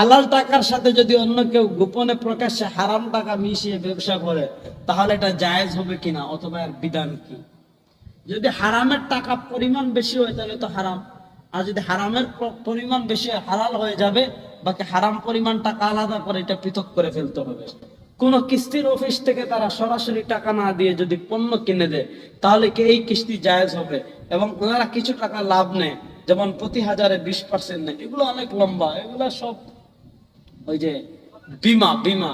হালাল টাকার সাথে যদি অন্য কেউ গোপনে প্রকাশ্যে হারাম টাকা মিশিয়ে ব্যবসা করে, তাহলে এটা জায়েজ হবে কিনা অথবা এর বিধান কি? যদি হারামের টাকা পরিমাণ বেশি হয়, তাহলে তো হারাম। আর যদি হারামের পরিমাণ বেশি হালাল হয়ে যাবে, বাকি হারাম পরিমাণ টাকা আলাদা করে এটা পৃথক করে ফেলতে হবে। কোন কিস্তির অফিস থেকে তারা সরাসরি টাকা না দিয়ে যদি পণ্য কিনে দেয়, তাহলে কি এই কিস্তি জায়েজ হবে? এবং ওনারা কিছু টাকা লাভ নেয়, যেমন প্রতি হাজারে বিশ পার্সেন্ট নেয়। এগুলো অনেক লম্বা, এগুলো সব ওই যে বিমা বিমা।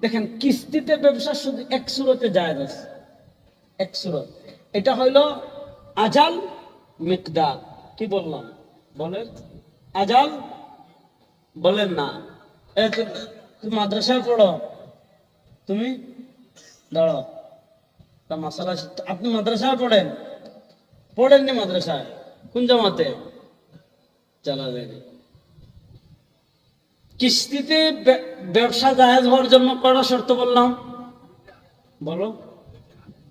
দেখেন, কিস্তিতে ব্যবসা শুধু এক সুরতে আছে। এক সুরত। এটা হইল আজাল মিকদার। কি বললাম? বলেন? আজাল? বলেন না। তুমি মাদ্রাসায় পড়ো। তুমি? দাঁড়ো তা মাসালা আপনি মাদ্রাসায় পড়েন? পড়েননি মাদ্রাসায়? কোন জামাতে? চালা কিস্তিতে ব্যবসা জায়েজ হওয়ার জন্য কড়া শর্ত বললাম? বলো।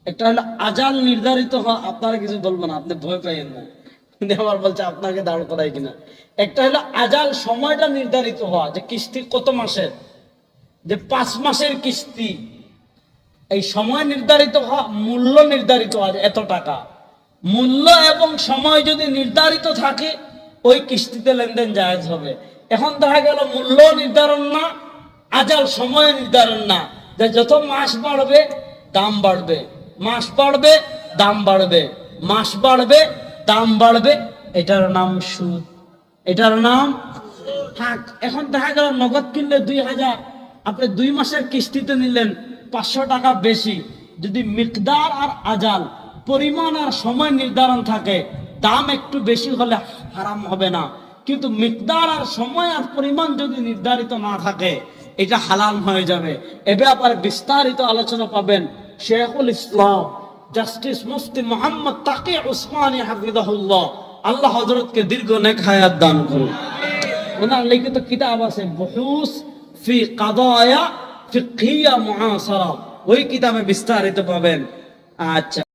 একটা হলো আজাল নির্ধারিত হওয়া আপনারা কিছু বলব না, আপনি ভয় পাইয়েন না। আবার বলছে, আপনাকে দাঁড় করাই কিনা। একটা হলো আজাল সময়টা নির্ধারিত হওয়া, যে কিস্তি কত মাসের? যে পাঁচ মাসের কিস্তি। এই সময় নির্ধারিত হওয়া, মূল্য নির্ধারিত হওয়া এত টাকা। মূল্য এবং সময় যদি নির্ধারিত থাকে, ওই কিস্তিতে লেনদেন জায়েজ হবে। এখন দেখা গেল মূল্য নির্ধারণ না, আজাল সময় নির্ধারণ না। যে যত মাস বাড়বে, দাম বাড়বে। মাস বাড়বে, দাম বাড়বে। মাস বাড়বে, দাম বাড়বে। এটার নাম সুদ। এটার নাম হ্যাঁ এখন দেখা গেল নগদ কিনলে দুই হাজার, আপনি দুই মাসের কিস্তিতে নিলেন পাঁচশো টাকা বেশি। যদি মিকদার আর আজাল, পরিমাণ আর সময় নির্ধারণ থাকে, দাম একটু বেশি হলে হারাম হবে না। কিন্তু মিকদার আর সময় আর পরিমাণ যদি নির্ধারিত না থাকে, এটা হালাল হয়ে যাবে। এ ব্যাপারে বিস্তারিত আলোচনা পাবেন শেখুল ইসলাম, জাস্টিস মুফতি মোহাম্মদ তাকে উসমানী হাফিদাহুল্লাহ আল্লাহ হজরতকে দীর্ঘ নেক দান করুন। ওনার লিখিত কিতাব আছে, বহুস ফি কাদায়া ফিকহিয়া মুআসারা। ওই কিতাবে বিস্তারিত পাবেন। আচ্ছা।